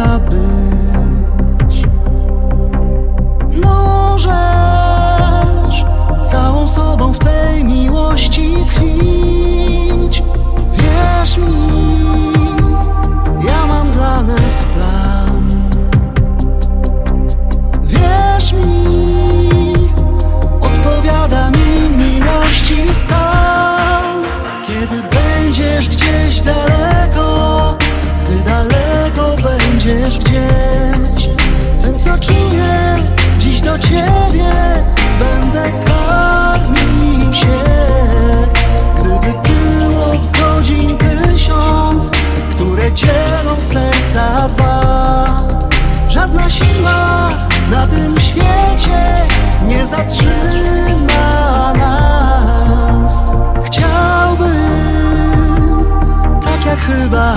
I've been. Żadna siła na tym świecie nie zatrzyma nas. Chciałbym, tak jak chyba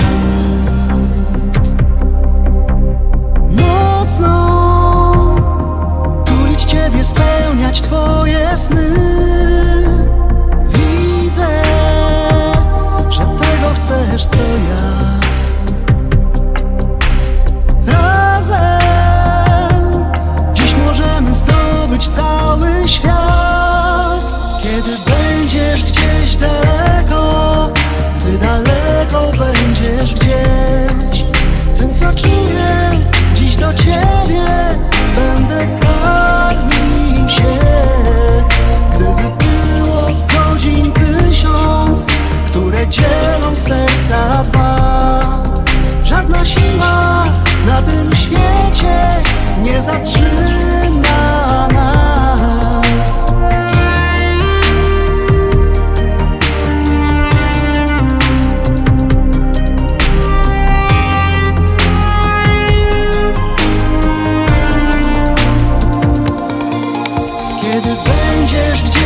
cię nie zatrzyma nas. Kiedy będziesz gdzieś